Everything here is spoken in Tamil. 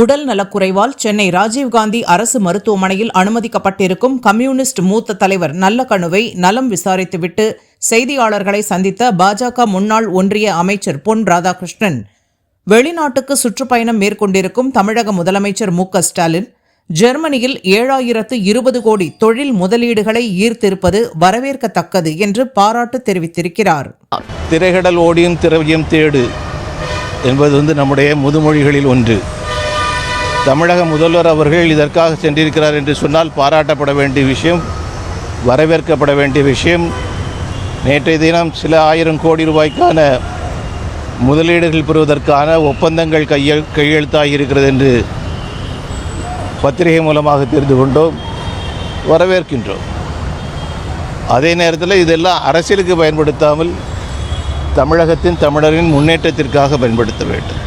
உடல் நலக்குறைவால் சென்னை ராஜீவ்காந்தி அரசு மருத்துவமனையில் அனுமதிக்கப்பட்டிருக்கும் கம்யூனிஸ்ட் மூத்த தலைவர் நல்லகணுவை நலம் விசாரித்துவிட்டு செய்தியாளர்களை சந்தித்த பாஜக முன்னாள் ஒன்றிய அமைச்சர் பொன் ராதாகிருஷ்ணன். வெளிநாட்டுக்கு சுற்றுப்பயணம் மேற்கொண்டிருக்கும் தமிழக முதலமைச்சர் மு ஸ்டாலின் ஜெர்மனியில் ஏழாயிரத்து இருபது கோடி தொழில் முதலீடுகளை ஈர்த்திருப்பது வரவேற்கத்தக்கது என்று பாராட்டு தெரிவித்திருக்கிறார். திரைகடல் ஓடியும் திரவியம் தேடு என்பது வந்து நம்முடைய முதுமொழிகளில் ஒன்று. தமிழக முதல்வர் அவர்கள் இதற்காக சென்றிருக்கிறார் என்று சொன்னால் பாராட்டப்பட வேண்டிய விஷயம் வரவேற்கப்பட வேண்டிய விஷயம். நேற்றைய தினம் சில ஆயிரம் கோடி ரூபாய்க்கான முதலீடுகள் பெறுவதற்கான ஒப்பந்தங்கள் கையெழு கையெழுத்தாகி இருக்கிறது என்று பத்திரிகை மூலமாக தெரிந்து கொண்டோம் வரவேற்கின்றோம். அதே நேரத்தில் இதெல்லாம் அரசியலுக்கு பயன்படுத்தாமல் தமிழகத்தின் தமிழரின் முன்னேற்றத்திற்காக பயன்படுத்த வேண்டும்.